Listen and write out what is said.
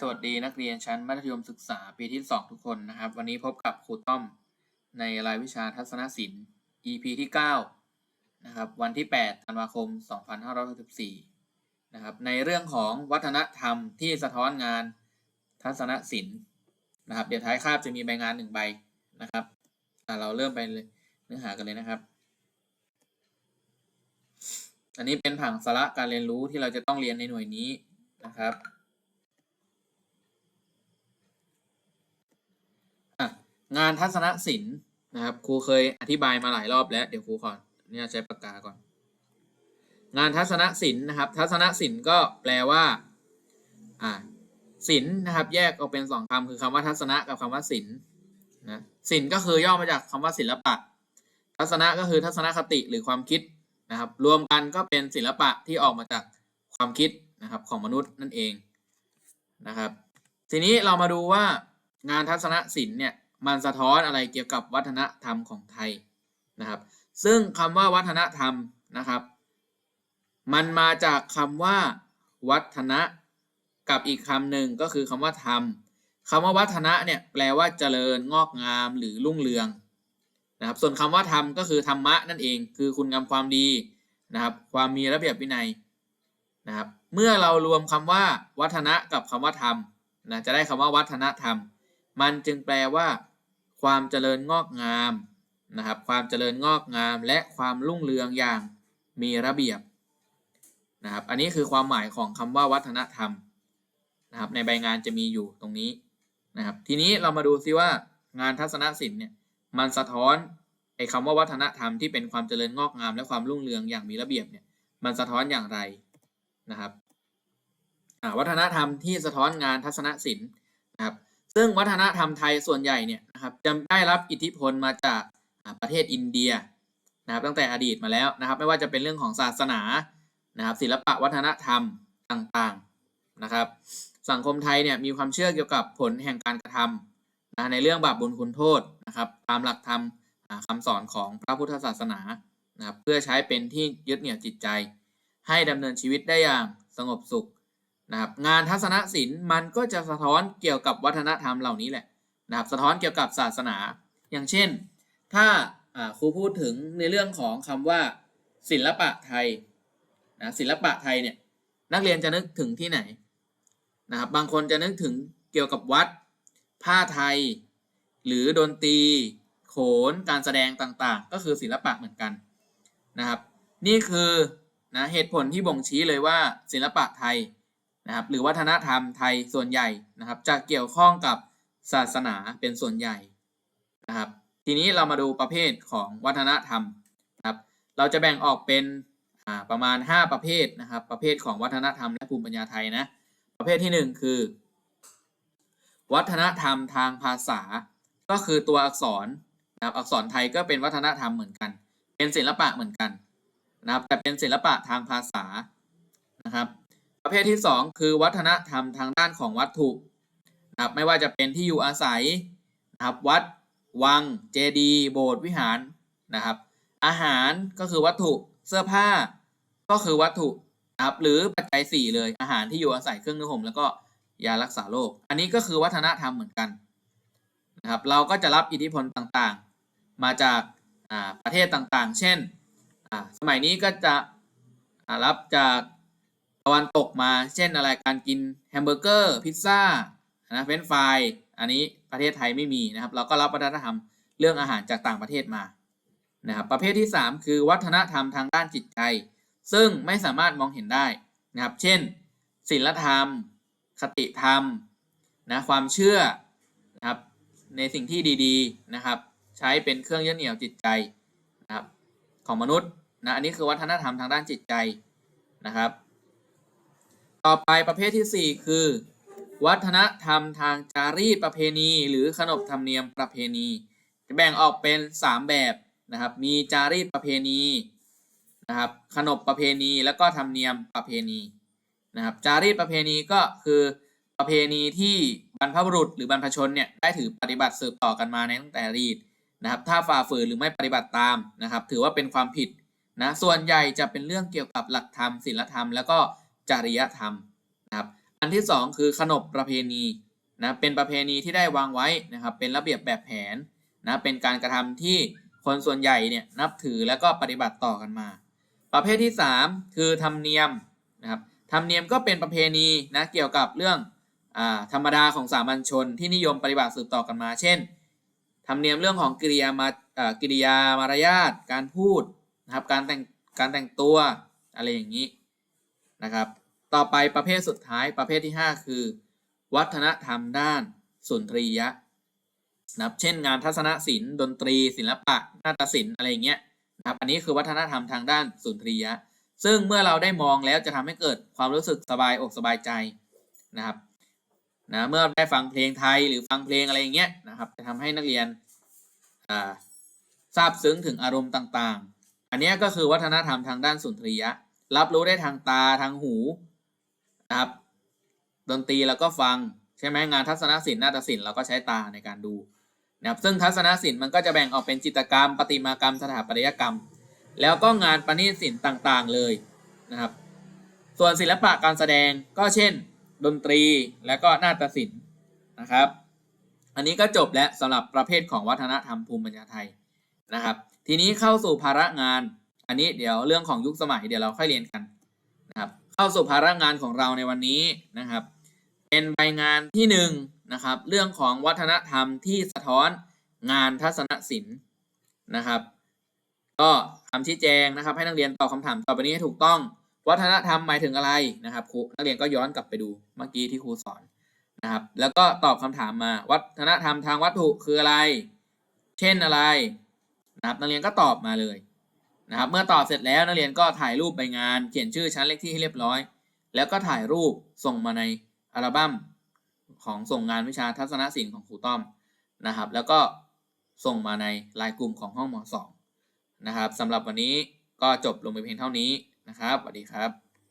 สวัสดีนักเรียนชั้นมัธยมศึกษาปีที่ 2 ทุกคนนะครับ วันนี้พบกับครูต้อมในรายวิชาทัศนศิลป์ EP ที่9นะครับวันที่ 8 ธันวาคม 2564นะครับในเรื่องของวัฒนธรรมที่สะท้อนงานทัศนศิลป์นะครับเดี๋ยวท้ายคาบจะมีใบงานหนึ่งใบนะครับเราเริ่มไปเลยเนื้อหากันเลยนะครับ อันนี้เป็นผังสาระการเรียนรู้ที่เราจะต้องเรียนในหน่วยนี้นะครับ อะ งานทัศนศิลป์นะครับครูเคยอธิบายมาหลายรอบแล้วเดี๋ยวครูขอเนี่ยใช้ปากกาก่อน งานทัศนศิลป์นะครับ ทัศนศิลป์ก็แปลว่าอ่าศิลป์นะครับแยกออกเป็นสองคำคือคำว่าทัศนะกับคำว่าศิลป์นะศิลป์ก็คือย่อมาจากคำว่าศิลปะ ทัศนะก็คือทัศนคติหรือความคิดนะครับ รวมกันก็เป็นศิลปะที่ออกมาจากความคิดนะครับของมนุษย์นั่นเองนะครับ ทีนี้เรามาดูว่างานทัศนศิลป์เนี่ย มันสะท้อนอะไรเกี่ยวกับวัฒนธรรมของไทยนะครับ ซึ่งคำว่าวัฒนธรรมนะครับ มันมาจากคำว่า วัฒนะกับอีกคำหนึ่งก็คือคำว่าธรรมคำว่าวัฒนะเนี่ยแปลว่าเจริญงอกงามหรือรุ่งเรืองนะครับส่วนคำว่าธรรมก็คือธรรมะนั่นเอง คือคุณงามความดีนะครับ ความมีระเบียบวินัยนะครับ เมื่อเรารวมคำว่า วัฒนะกับคำว่าธรรมนะจะได้คำว่าวัฒนธรรม มันจึงแปลว่า ความเจริญงอกงามนะครับความเจริญงอกงาม และความรุ่งเรืองอย่างมีระเบียบนะครับอันนี้คือความหมายของคำว่าวัฒนธรรมนะครับในใบงานจะมีอยู่ตรงนี้นะครับทีนี้เรามาดูซิว่างานทัศนศิลป์เนี่ยมันสะท้อนไอ้คำว่าวัฒนธรรมที่เป็นความเจริญงอกงาม และความรุ่งเรืองอย่างมีระเบียบเนี่ยมันสะท้อนอย่างไรนะครับวัฒนธรรมที่สะท้อนงานทัศนศิลป์นะครับ ซึ่งวัฒนธรรมไทยส่วนใหญ่เนี่ยนะครับจะได้รับอิทธิพลมาจากประเทศอินเดียนะครับตั้งแต่อดีตมาแล้วนะครับ ไม่ว่าจะเป็นเรื่องของศาสนานะครับศิลปะวัฒนธรรมต่างๆนะครับ สังคมไทยเนี่ยมีความเชื่อเกี่ยวกับผลแห่งการกระทำนะในเรื่องบาปบุญคุณโทษนะครับ ตามหลักธรรมคำสอนของพระพุทธศาสนานะครับเพื่อใช้เป็นที่ยึดเหนี่ยวจิตใจ ให้ดำเนินชีวิตได้อย่างสงบสุข นะครับงานทัศนศิลป์มันก็จะสะท้อนเกี่ยวกับวัฒนธรรมเหล่านี้แหละนะครับสะท้อนเกี่ยวกับศาสนา อย่างเช่น ถ้าครูพูดถึงในเรื่องของคำว่า ศิลปะไทยนะศิลปะไทยเนี่ยนักเรียนจะนึกถึงที่ไหนนะครับบางคนจะนึกถึงเกี่ยวกับวัด ผ้าไทย หรือดนตรี โขนการแสดงต่างๆ ก็คือศิลปะเหมือนกันนะครับ นี่คือนะเหตุผลที่บ่งชี้เลยว่าศิลปะไทย นะครับ หรือวัฒนธรรมไทยส่วนใหญ่นะครับ จะเกี่ยวข้องกับศาสนาเป็นส่วนใหญ่นะครับ ทีนี้เรามาดูประเภทของวัฒนธรรมนะครับ เราจะแบ่งออกเป็นประมาณ 5 ประเภทนะครับ ประเภทของวัฒนธรรมและภูมิปัญญาไทยนะ ประเภทที่ 1 คือ วัฒนธรรมทางภาษา ก็คือตัวอักษรนะครับ อักษรไทยก็เป็นวัฒนธรรมเหมือนกัน เป็นศิลปะเหมือนกันนะครับ แต่เป็นศิลปะทางภาษานะครับ ประเภทที่ 2 คือวัฒนธรรมทางด้านของวัตถุนะครับไม่ว่าจะเป็นที่อยู่อาศัยนะครับวัด วัง เจดีย์โบสถ์วิหารนะครับ อาหารก็คือวัตถุเสื้อผ้าก็คือวัตถุนะครับหรือปัจจัย 4 เลยอาหารที่อยู่อาศัยเครื่องนุ่งห่มแล้วก็ยารักษาโรคอันนี้ก็คือวัฒนธรรมเหมือนกันนะครับเราก็จะรับอิทธิพลต่างๆ มาจากประเทศต่างๆ เช่น สมัยนี้ก็จะรับจากะวันตกมา เช่นอะไรการกินแฮมเบอร์เกอร์พิซซ่านะเฟรนฟรายอันนี้ประเทศไทยไม่มีนะครับ เราก็รับวัฒนธรรมเรื่องอาหารจากต่างประเทศมานะครับประเภทที่ 3 คือวัฒนธรรมทางด้านจิตใจ ซึ่งไม่สามารถมองเห็นได้นะครับ เช่นศีลธรรม คติธรรมนะความเชื่อนะครับในสิ่งที่ดีๆนะครับ ใช้เป็นเครื่องยึดเหนี่ยวจิตใจนะครับของมนุษย์นะอันนี้คือวัฒนธรรมทางด้านจิตใจนะครับ ต่อไปประเภทที่ 4 คือ วัฒนธรรมทางจารีตประเพณี หรือขนบธรรมเนียมประเพณี จะแบ่งออกเป็น 3 แบบนะครับ มีจารีตประเพณีนะครับ ขนบประเพณีแล้วก็ธรรมเนียมประเพณีนะครับ จารีตประเพณีก็คือประเพณีที่บรรพบุรุษหรือบรรพชนเนี่ยได้ถือปฏิบัติสืบต่อกันมาในตั้งแต่รีดนะครับ ถ้าฝ่าฝืนหรือไม่ปฏิบัติตามนะครับ ถือว่าเป็นความผิดนะ ส่วนใหญ่จะเป็นเรื่องเกี่ยวกับหลักธรรมศีลธรรมแล้วก็ จริยธรรมนะครับอันที่สองคือขนบประเพณีนะเป็นประเพณีที่ได้วางไว้นะครับเป็นระเบียบแบบแผนนะเป็นการกระทำที่คนส่วนใหญ่เนี่ยนับถือแล้วก็ปฏิบัติต่อกันมา ประเภทที่สามคือธรรมเนียมนะครับธรรมเนียมก็เป็นประเพณีนะเกี่ยวกับเรื่องอธรรมดาของสามัญชนที่นิยมปฏิบัติสืบต่อกันมา เช่นธรรมเนียมเรื่องของกิริยามากิริยามารยาทการพูดนะครับการแต่งการแต่งตัวอะไรอย่างนี้ นะครับ ต่อไปประเภทสุดท้ายประเภทที่ 5 คือ วัฒนธรรมด้านสุนทรียะนะครับเช่นงานทัศนศิลป์ดนตรี ศิลปะนาฏศิลป์อะไรอย่างเงี้ยนะครับอันนี้คือวัฒนธรรมทางด้านสุนทรียะ ซึ่งเมื่อเราได้มองแล้วจะทำให้เกิดความรู้สึกสบายอกสบายใจนะครับนะเมื่อได้ฟังเพลงไทยหรือฟังเพลงอะไรอย่างเงี้ยนะครับจะทำให้นักเรียนทราบซึ้งถึงอารมณ์ต่างๆ อันนี้ก็คือวัฒนธรรมทางด้านสุนทรียะ รับรู้ได้ทางตาทางหูนะครับ ดนตรีแล้วก็ฟังใช่ไหมงานทัศนศิลป์นาฏศิลป์เราก็ใช้ตาในการดูนะครับซึ่งทัศนศิลป์มันก็จะแบ่งออกเป็นจิตรกรรม ประติมากรรม สถาปัตยกรรม แล้วก็งานประณีตศิลป์ต่างๆเลยนะครับ ส่วนศิลปะการแสดงก็เช่น ดนตรีและก็นาฏศิลป์นะครับ อันนี้ก็จบแล้วสำหรับประเภทของวัฒนธรรมภูมิปัญญาไทยนะครับ ทีนี้เข้าสู่ภาระงาน อันนี้เดี๋ยวเรื่องของยุคสมัยเดี๋ยวเราค่อยเรียนกันนะครับ เข้าสู่ภาระงานของเราในวันนี้นะครับ เป็นใบงานที่หนึ่งนะครับ เรื่องของวัฒนธรรมที่สะท้อนงานทัศนศิลป์นะครับ ก็คำชี้แจงนะครับ ให้นักเรียนตอบคำถามต่อไปนี้ให้ถูกต้อง วัฒนธรรมหมายถึงอะไรนะครับครูนักเรียนก็ย้อนกลับไปดูเมื่อกี้ที่ครูสอนนะครับ แล้วก็ตอบคำถามมา วัฒนธรรมทางวัตถุคืออะไร เช่นอะไรนะครับนักเรียนก็ตอบมาเลย นะครับ เมื่อตอบเสร็จแล้วนักเรียนก็ถ่ายรูปใบงาน เขียนชื่อชั้นเลขที่ให้เรียบร้อย แล้วก็ถ่ายรูปส่งมาในอัลบั้มของส่งงานวิชาทัศนศิลป์ของครูต้อมนะครับ แล้วก็ส่งมาในไลน์กลุ่มของห้องม .2 นะครับสำหรับวันนี้ก็จบลงไปเพียงเท่านี้นะครับสวัสดีครับ